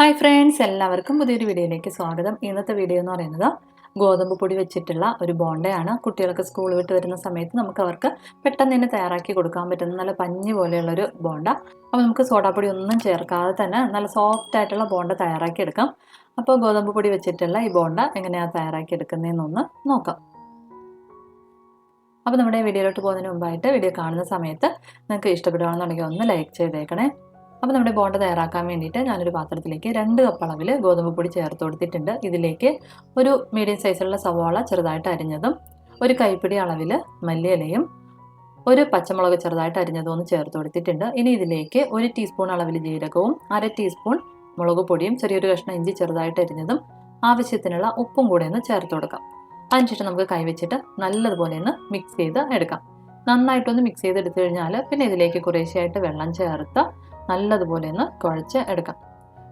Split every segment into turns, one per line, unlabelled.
Hi friends എല്ലാവർക്കും പുതിയൊരു വീഡിയോയിലേക്ക് സ്വാഗതം. ഇന്നത്തെ വീഡിയോ എന്ന് പറയുന്നത് ഗോതമ്പ് പൊടി വെച്ചിട്ടുള്ള ഒരു ബോണ്ടയാണ്. കുട്ടികൾക്ക് സ്കൂൾ വിട്ട് വരുന്ന സമയത്ത് നമുക്ക് അവർക്ക് പെട്ടെന്ന് തന്നെ തയ്യാറാക്കി കൊടുക്കാൻ പറ്റുന്ന നല്ല പഞ്ഞി പോലെയുള്ളൊരു ബോണ്ട. അപ്പോൾ നമുക്ക് സോഡാപ്പൊടി ഒന്നും ചേർക്കാതെ തന്നെ നല്ല സോഫ്റ്റ് ആയിട്ടുള്ള ബോണ്ട തയ്യാറാക്കി എടുക്കാം അപ്പോൾ ഗോതമ്പ് പൊടി വെച്ചിട്ടുള്ള ഈ ബോണ്ട എങ്ങനെയാണ് തയ്യാറാക്കി എടുക്കുന്നതെന്നൊന്ന് നോക്കാം. അപ്പോൾ നമ്മുടെ വീഡിയോയിലോട്ട് പോകുന്നതിന് മുമ്പായിട്ട് വീഡിയോ കാണുന്ന സമയത്ത് നിങ്ങൾക്ക് ഇഷ്ടപ്പെടുകയാണെന്നുണ്ടെങ്കിൽ ഒന്ന് ലൈക്ക് ചെയ്തേക്കണേ. അപ്പോൾ നമ്മുടെ ബോണ്ട തയ്യാറാക്കാൻ വേണ്ടിയിട്ട് ഞാനൊരു പാത്രത്തിലേക്ക് രണ്ട് കപ്പ് അളവിൽ ഗോതമ്പ് പൊടി ചേർത്ത് കൊടുത്തിട്ടുണ്ട്. ഇതിലേക്ക് ഒരു മീഡിയം സൈസിലുള്ള സവാള ചെറുതായിട്ട് അരിഞ്ഞതും ഒരു കൈപ്പിടി അളവിൽ മല്ലിയിലയും ഒരു പച്ചമുളക് ചെറുതായിട്ട് അരിഞ്ഞതും ഒന്ന് ചേർത്ത് കൊടുത്തിട്ടുണ്ട്. ഇനി ഇതിലേക്ക് ഒരു ടീസ്പൂൺ അളവിൽ ജീരകവും അര ടീസ്പൂൺ മുളക് പൊടിയും ചെറിയൊരു കഷ്ണം ഇഞ്ചി ചെറുതായിട്ട് അരിഞ്ഞതും ആവശ്യത്തിനുള്ള ഉപ്പും കൂടെ ഒന്ന് ചേർത്ത് കൊടുക്കാം. അതിനുശേഷം നമുക്ക് കൈവച്ചിട്ട് നല്ലതുപോലെ ഒന്ന് മിക്സ് ചെയ്ത് എടുക്കാം. നന്നായിട്ടൊന്ന് മിക്സ് ചെയ്തെടുത്തു കഴിഞ്ഞാൽ പിന്നെ ഇതിലേക്ക് കുറേശ്ശെയായിട്ട് വെള്ളം ചേർത്ത് നല്ലതുപോലെ ഒന്ന് കുഴച്ച് എടുക്കാം.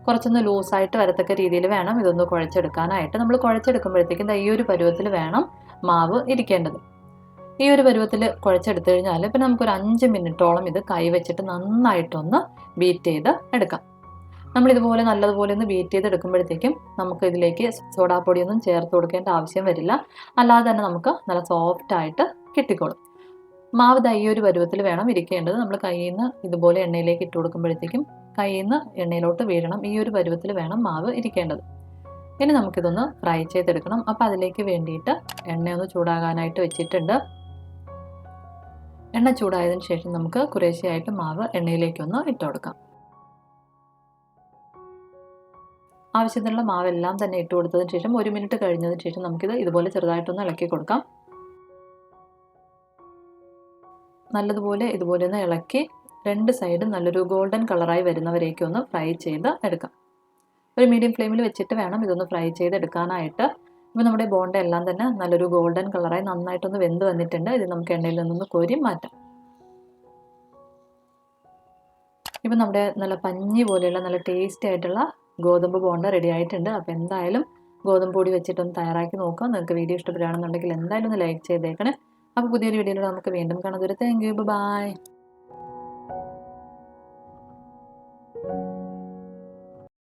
കുറച്ചൊന്ന് ലൂസായിട്ട് വരത്തക്ക രീതിയിൽ വേണം ഇതൊന്ന് കുഴച്ചെടുക്കാനായിട്ട്. നമ്മൾ കുഴച്ചെടുക്കുമ്പോഴത്തേക്കും ഈ ഒരു പരുവത്തിൽ വേണം മാവ് ഇരിക്കേണ്ടത്. ഈ ഒരു പരുവത്തിൽ കുഴച്ചെടുത്തു കഴിഞ്ഞാൽ പിന്നെ നമുക്കൊരു അഞ്ച് മിനിറ്റോളം ഇത് കൈവച്ചിട്ട് നന്നായിട്ടൊന്ന് ബീറ്റ് ചെയ്ത് എടുക്കാം. നമ്മൾ ഇതുപോലെ നല്ലതുപോലെ ഒന്ന് ബീറ്റ് ചെയ്ത് എടുക്കുമ്പോഴത്തേക്കും നമുക്ക് ഇതിലേക്ക് സോഡാപ്പൊടിയൊന്നും ചേർത്ത് കൊടുക്കേണ്ട ആവശ്യം വരില്ല. അല്ലാതെ തന്നെ നമുക്ക് നല്ല സോഫ്റ്റ് ആയിട്ട് കിട്ടിക്കോളും. മാവ് തൈ ഒരു പരുവത്തിൽ വേണം ഇരിക്കേണ്ടത്. നമ്മൾ കയ്യിൽ നിന്ന് ഇതുപോലെ എണ്ണയിലേക്ക് ഇട്ട് കൊടുക്കുമ്പോഴത്തേക്കും കയ്യിൽ നിന്ന് എണ്ണയിലോട്ട് വീഴണം. ഈ ഒരു പരുവത്തിൽ വേണം മാവ് ഇരിക്കേണ്ടത്. ഇനി നമുക്കിതൊന്ന് ഫ്രൈ ചെയ്തെടുക്കണം. അപ്പോൾ അതിലേക്ക് വേണ്ടിയിട്ട് എണ്ണയൊന്ന് ചൂടാകാനായിട്ട് വെച്ചിട്ടുണ്ട്. എണ്ണ ചൂടായതിനു ശേഷം നമുക്ക് കുറേശ്ശെയായിട്ട് മാവ് എണ്ണയിലേക്കൊന്ന് ഇട്ട് കൊടുക്കാം. ആവശ്യത്തിനുള്ള മാവെല്ലാം തന്നെ ഇട്ട് കൊടുത്തതിന് ശേഷം ഒരു മിനിറ്റ് കഴിഞ്ഞതിന് ശേഷം നമുക്കിത് ഇതുപോലെ ചെറുതായിട്ടൊന്ന് ഇളക്കി കൊടുക്കാം. നല്ലതുപോലെ ഇതുപോലെ ഒന്ന് ഇളക്കി രണ്ട് സൈഡും നല്ലൊരു ഗോൾഡൻ കളറായി വരുന്നവരേക്കും ഒന്ന് ഫ്രൈ ചെയ്ത് എടുക്കാം. ഒരു മീഡിയം ഫ്ലെയിമിൽ വെച്ചിട്ട് വേണം ഇതൊന്ന് ഫ്രൈ ചെയ്ത് എടുക്കാനായിട്ട്. ഇപ്പോൾ നമ്മുടെ ബോണ്ട എല്ലാം തന്നെ നല്ലൊരു ഗോൾഡൻ കളറായി നന്നായിട്ടൊന്ന് വെന്ത് വന്നിട്ടുണ്ട്. ഇത് നമുക്ക് എണ്ണയിൽ നിന്നൊന്ന് കോരി മാറ്റാം. ഇപ്പം നമ്മുടെ നല്ല പഞ്ഞി പോലെയുള്ള നല്ല ടേസ്റ്റി ആയിട്ടുള്ള ഗോതമ്പ് ബോണ്ട റെഡി ആയിട്ടുണ്ട്. അപ്പോൾ എന്തായാലും ഗോതമ്പ് പൊടി വെച്ചിട്ടൊന്ന് തയ്യാറാക്കി നോക്കുക നിങ്ങൾക്ക് വീഡിയോ ഇഷ്ടപ്പെടുകയാണെന്നുണ്ടെങ്കിൽ എന്തായാലും ഒന്ന് ലൈക്ക് ചെയ്തേക്കണേ. അപ്പോൾ പുതിയൊരു വീഡിയോയിൽ നമുക്ക് വീണ്ടും കാണാം. ഒരു താങ്ക് യു ബൈ